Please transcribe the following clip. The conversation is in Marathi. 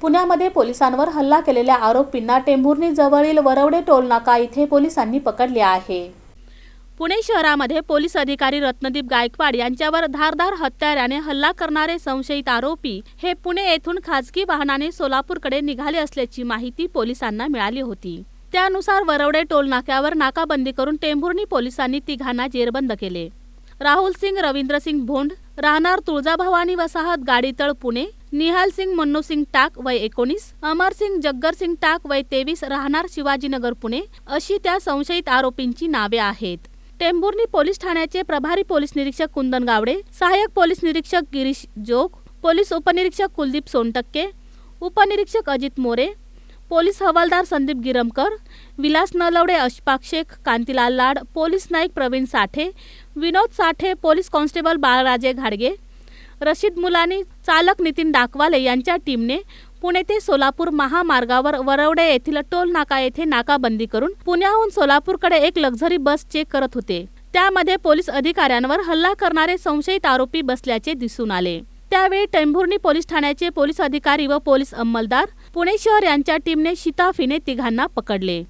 पुण्यामध्ये पोलिसांवर हल्ला केलेल्या आरोपींना टेंभुर्णी जवळील वरवडे टोलनाका इथे पोलिसांनी पकडले आहे. पुणे शहरामध्ये पोलीस अधिकारी रत्नदीप गायकवाड यांच्यावर धारदार हत्याराने हल्ला करणारे संशयित आरोपी हे पुणे येथून खासगी वाहनाने सोलापूरकडे निघाले असल्याची माहिती पोलिसांना मिळाली होती. त्यानुसार वरवडे टोल नाक्यावर नाकाबंदी करून टेंभुर्णी पोलिसांनी तिघांना जेरबंद केले. राहुल सिंग रवींद्र सिंग भोंड राहणार तुळजाभवानी वसाहत गाडीतळ पुणे निहाल सिंग मन्नू सिंग टाक वय एकोणीस. अमर सिंग जग्गर सिंग टाक वय तेवीस. राहणार शिवाजीनगर पुणे. अशी त्या संशयित आरोपींची नावे आहेत. टेंभुर्णी पोलीस ठाण्याचे प्रभारी पोलीस निरीक्षक कुंदन गावडे सहाय्यक पोलीस निरीक्षक गिरीश जोग पोलीस उपनिरीक्षक कुलदीप सोनटक्के उपनिरीक्षक अजित मोरे पोलीस हवालदार Sandeep Giramkar Vilas Nalawade Ashfaq Shaikh Kantilal Lad police Naik Pravin Sathe Vinod Sathe police constable Balraje घाडगे रशीद मुलानी चालक नितीन डाकवाले यांच्या टीमने पुणे ते सोलापूर महामार्गावर वरवडे येथील टोल नाका येथे नाकाबंदी करून पुण्याहून सोलापूरकडे एक लक्झरी बस चेक करत होते. त्यामध्ये पोलीस अधिकाऱ्यांवर हल्ला करणारे संशयित आरोपी बसल्याचे दिसून आले. त्यावेळी टेंभुर्णी पोलीस ठाण्याचे पोलीस अधिकारी व पोलीस अंमलदार पुणे शहर यांच्या टीमने शिताफीने तिघांना पकडले.